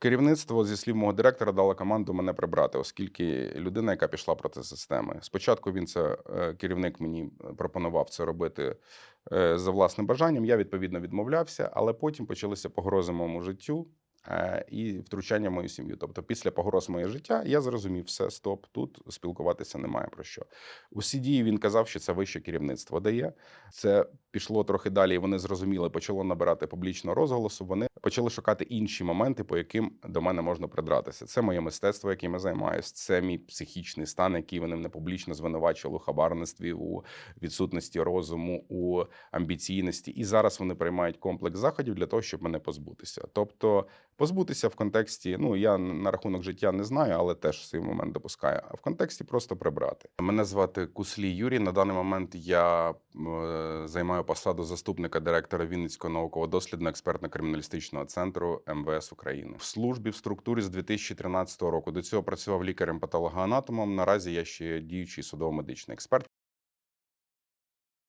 Керівництво, зі слів мого директора, дало команду мене прибрати, оскільки людина, яка пішла проти системи. Спочатку він це е, керівник мені пропонував це робити е, за власним бажанням. Я відповідно відмовлявся, але потім почалися погрози моєму життю е, і втручання в мою сім'ю. Тобто, після погроз моє життя я зрозумів, все, стоп, тут спілкуватися немає про що. Усі дії він казав, що це вище керівництво дає. Це пішло трохи далі, і вони зрозуміли, почало набирати публічного розголосу. Вони почали шукати інші моменти, по яким до мене можна придратися. Це моє мистецтво, яким я займаюся, це мій психічний стан, який вони мене публічно звинувачували у хабарництві, у відсутності розуму, у амбіційності. І зараз вони приймають комплекс заходів для того, щоб мене позбутися. Тобто, позбутися в контексті, ну я на рахунок життя не знаю, але теж цей момент допускаю. А в контексті просто прибрати. Мене звати Куслій Юрій. На даний момент я займаю посаду заступника директора Вінницького науково-дослідно експертно-криміналістичного центру МВС України в службі в структурі з 2013 року. До цього працював лікарем-патологоанатомом. Наразі я ще діючий судово-медичний експерт.